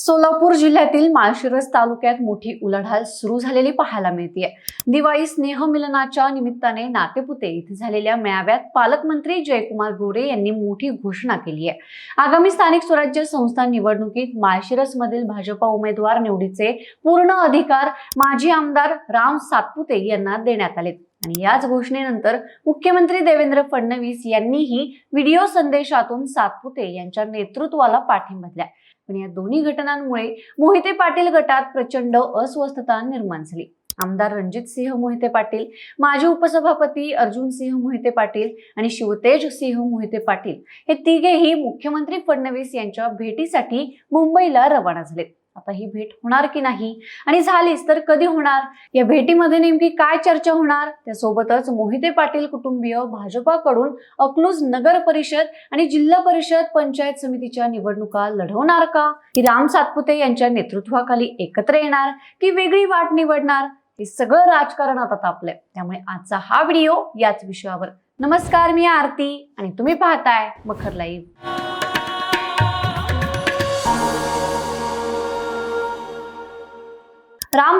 सोलापूर जिल्ह्यातील माळशिरस तालुक्यात मोठी उलाढाल सुरू झालेली पाहायला मिळते दिवाळी स्नेह मिलनाच्या निमित्ताने नातेपुते इथे झालेल्या मेळाव्यात पालकमंत्री जयकुमार गोरे यांनी मोठी घोषणा केली आहे आगामी स्थानिक स्वराज्य संस्था निवडणुकीत माळशिरस मधील भाजपा उमेदवार निवडीचे पूर्ण अधिकार माजी आमदार राम सातपुते यांना देण्यात आले आणि याच घोषणेनंतर मुख्यमंत्री देवेंद्र फडणवीस यांनीही व्हिडिओ संदेशातून सातपुते यांच्या नेतृत्वाला पाठिंबा दिला पण या दोन्ही घटनांमुळे मोहिते पाटील गटात प्रचंड अस्वस्थता निर्माण झाली. आमदार रणजित सिंह मोहिते पाटील माजी उपसभापती अर्जुन सिंह मोहिते पाटील आणि शिवतेज सिंह मोहिते पाटील हे तिघेही मुख्यमंत्री फडणवीस यांच्या भेटीसाठी मुंबईला रवाना झालेत आता ही भेट होणार की नाही? आणि झालीच तर कधी होणार? या भेटीमध्ये नेमकी काय चर्चा होणार? त्यासोबतच मोहिते पाटील कुटुंबीय भाजपाकडून अकलूज नगर परिषद आणि जिल्हा परिषद पंचायत समितीच्या निवडणुका लढवणार का? की राम सातपुते यांच्या नेतृत्वाखाली एकत्र येणार? की वेगळी वाट निवडणार? हे सगळं राजकारण आता तापलंय त्यामुळे आजचा हा व्हिडिओ याच विषयावर. नमस्कार मी आरती आणि तुम्ही पाहताय मखर लाईव्ह.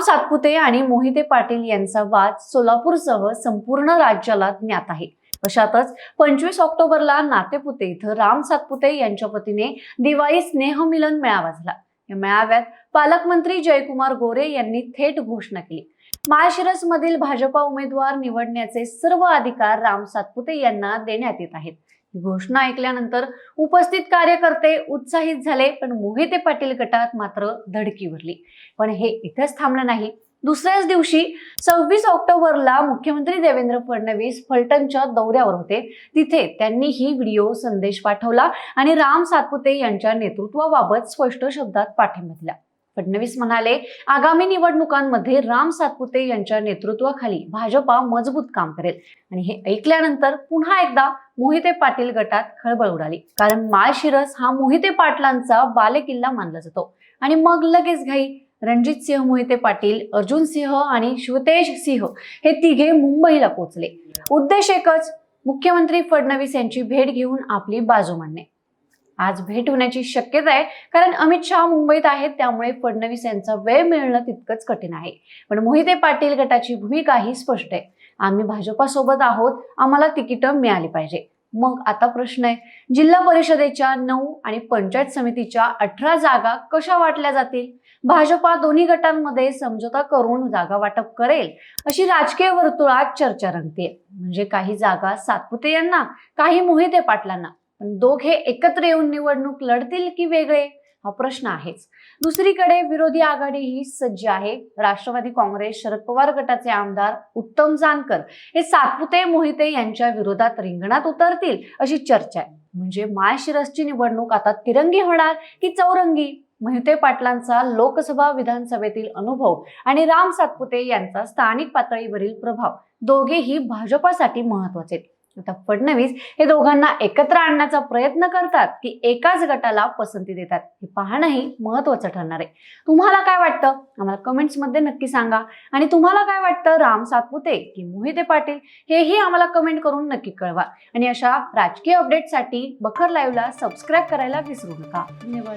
सातपुते आणि मोहिते पाटील यांचा वाद सोलापूरसह संपूर्ण राज्याला ज्ञात आहे. अशातच पंचवीस ऑक्टोबरला नातेपुते इथं राम सातपुते यांच्या वतीने दिवाळी स्नेहमिलन मेळावा झाला. या मेळाव्यात पालकमंत्री जयकुमार गोरे यांनी थेट घोषणा केली. माळशिरस मधील भाजपा उमेदवार निवडण्याचे सर्व अधिकार राम सातपुते यांना देण्यात येत आहेत. घोषणा ऐकल्यानंतर उपस्थित कार्यकर्ते उत्साहित झाले पण मोहिते पाटील गटात मात्र धडकी भरली पण हे इथेच थांबलं नाही. दुसऱ्याच दिवशी सव्वीस ऑक्टोबरला मुख्यमंत्री देवेंद्र फडणवीस फलटणच्या दौऱ्यावर होते. तिथे त्यांनी ही व्हिडिओ संदेश पाठवला आणि राम सातपुते यांच्या नेतृत्वाबाबत स्पष्ट शब्दात पाठिंबा दिला. फडणवीस म्हणाले आगामी निवडणुकांमध्ये राम सातपुते यांच्या नेतृत्वाखाली भाजपा मजबूत काम करेल. आणि हे ऐकल्यानंतर पुन्हा एकदा मोहिते पाटील गटात खळबळ उडाली. कारण माळशिरस हा मोहिते पाटलांचा बालेकिल्ला मानला जातो. आणि मग लगेच घाई. रणजित सिंह मोहिते पाटील अर्जुन सिंह आणि शिवतेज सिंह हे तिघे मुंबईला पोहोचले. उद्देश एकच मुख्यमंत्री फडणवीस यांची भेट घेऊन आपली बाजू मांडणे. आज भेट होण्याची शक्यता आहे. कारण अमित शहा मुंबईत आहेत त्यामुळे फडणवीस यांचा वेळ मिळणं तितकंच कठीण आहे. पण मोहिते पाटील गटाची भूमिका ही स्पष्ट आहे. आम्ही भाजपासोबत आहोत आम्हाला तिकीटं मिळाली पाहिजे. मग आता प्रश्न आहे जिल्हा परिषदेच्या नऊ आणि पंचायत समितीच्या अठरा जागा कशा वाटल्या जातील? भाजपा दोन्ही गटांमध्ये समझोता करून जागा वाटप करेल अशी राजकीय वर्तुळात चर्चा रंगते म्हणजे काही जागा सातपुते यांना काही मोहिते पाटलांना. पण दोघे एकत्र येऊन निवडणूक लढतील की वेगळे हा प्रश्न आहेच. दुसरीकडे विरोधी आघाडी ही सज्ज आहे. राष्ट्रवादी काँग्रेस शरद पवार गटाचे आमदार उत्तम जानकर हे सातपुते मोहिते यांच्या विरोधात रिंगणात उतरतील अशी चर्चा आहे. म्हणजे माळशिरसची निवडणूक आता तिरंगी होणार की चौरंगी? मोहिते पाटलांचा लोकसभा विधानसभेतील अनुभव आणि राम सातपुते यांचा स्थानिक पातळीवरील प्रभाव दोघेही भाजपासाठी महत्त्वाचे आहेत. आता फडणवीस हे दोघांना एकत्र आणण्याचा प्रयत्न करतात की एकाच गटाला पसंती देतात. हे पाहणंही महत्वाचं ठरणार आहे. तुम्हाला काय वाटतं? आम्हाला कमेंट्समध्ये नक्की सांगा. आणि तुम्हाला काय वाटतं? राम सातपुते की मोहिते पाटील? हेही आम्हाला कमेंट करून नक्की कळवा. आणि अशा राजकीय अपडेटसाठी बखर लाईव्हला सबस्क्राईब करायला विसरू नका. धन्यवाद.